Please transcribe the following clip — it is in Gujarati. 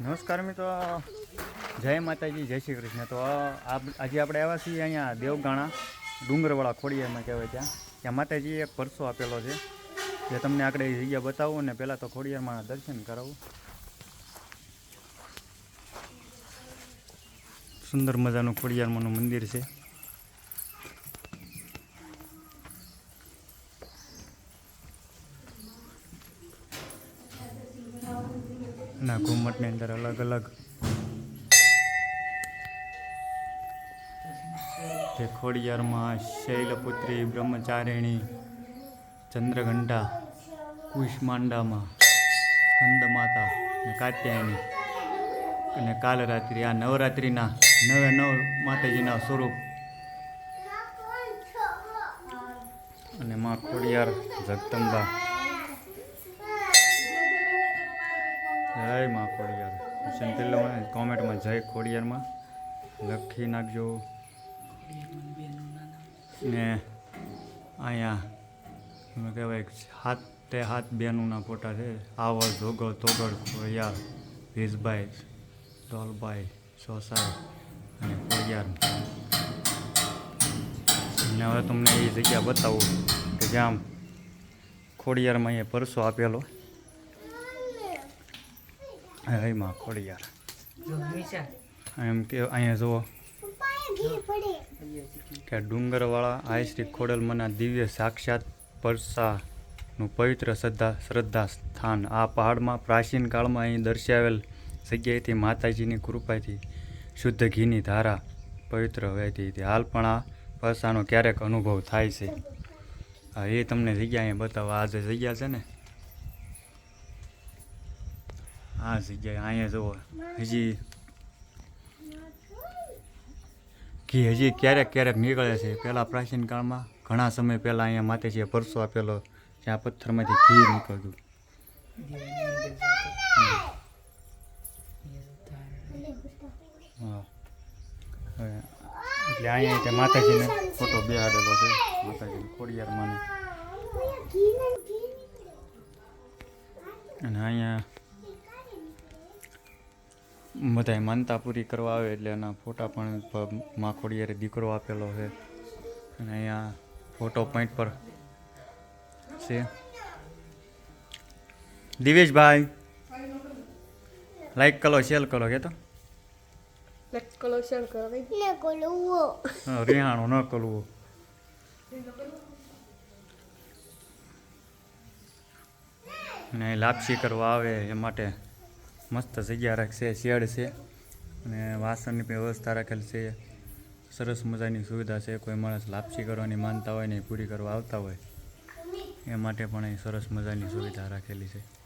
નમસ્કાર મિત્રો. જય માતાજી, જય શ્રી કૃષ્ણ. તો આજે આપણે આવ્યા છીએ અહીંયા દેવગાણા ડુંગરવાળા ખોડિયારમાં કહેવાય ત્યાં. ત્યાં માતાજીએ એક પરસો આપેલો છે. જે તમને આગળ એ જગ્યા બતાવું અને પહેલાં તો ખોડિયારમાં દર્શન કરાવું. સુંદર મજાનું ખોડિયારમાંનું મંદિર છે. ના, ઘુમ્મટની અંદર અલગ અલગ. તે ખોડિયારમાં શૈલપુત્રી, બ્રહ્મચારિણી, ચંદ્રઘંટા, કુષ્માંડામાં, સ્કંદમાતા અને કાત્યાયની અને કાલરાત્રિ, આ નવરાત્રિના નવે નવ માતાજીના સ્વરૂપ. અને માં ખોડિયાર જગદંબા. જય માં ખોડિયાર. પેલો કોમેન્ટમાં જય ખોડિયારમાં લખી નાખજો. ને અહીંયા, શું કહેવાય હાથ તે હાથ બેનુંના ફોટા છે. આવર જોગળ ધોગડ ખોડિયાર ભીસભાઈ ધોલભાઈ સોસાઈ અને ખોડિયાર. ને હવે તમને એ જગ્યા બતાવું કે જ્યાં ખોડિયારમાં અહીંયા પરસો આપેલો. હે માં ખોડિયાર એમ કે અહીંયા જુઓ. કે ડુંગરવાળા આઈ શ્રી ખોડલમાના દિવ્ય સાક્ષાત પરસાનું પવિત્ર શ્રદ્ધા શ્રદ્ધા સ્થાન આ પહાડમાં પ્રાચીન કાળમાં અહીં દર્શાવેલ જગ્યાએથી માતાજીની કૃપાથી શુદ્ધ ઘીની ધારા પવિત્ર વહેતી હતી. હાલ પણ આ પરસાનો ક્યારેક અનુભવ થાય છે. એ તમને જગ્યા અહીંયા બતાવવા આ જે જગ્યા છે ને આ જગ્યાએ અહીંયા જુઓ હજી ઘી હજી ક્યારેક ક્યારેક નીકળે છે પહેલાં પ્રાચીન કાળમાં ઘણા સમય પહેલાં અહીંયા માતાજીએ પરસો આપેલો જ્યાં પથ્થરમાંથી ઘી નીકળતું એટલે અહીંયા તે માતાજીને ફોટો બેહાડેલો છે માતાજીને ખોડિયારમાં અને અહીંયા બધાય માનતા પૂરી કરવા આવે એટલે એના ફોટા પણ માખોડિયારે દીકરો આપેલો છે. અને અહીંયા ફોટો પોઈન્ટ પર છે. દિવેશભાઈ લાઈક કરો શેર કરો કે તો? ને રિહાણું ન કલવું. અને લાપસી કરવા આવે એ માટે. મસ્ત જગ્યા રાખશે શેડ છે અને વાસણની પણ વ્યવસ્થા રાખેલ છે. સરસ મજાની સુવિધા છે. કોઈ માણસ લાપસી કરવાની માનતા હોય ને પૂરી કરવા આવતા હોય, એ માટે પણ અહીં સરસ મજાની સુવિધા રાખેલી છે.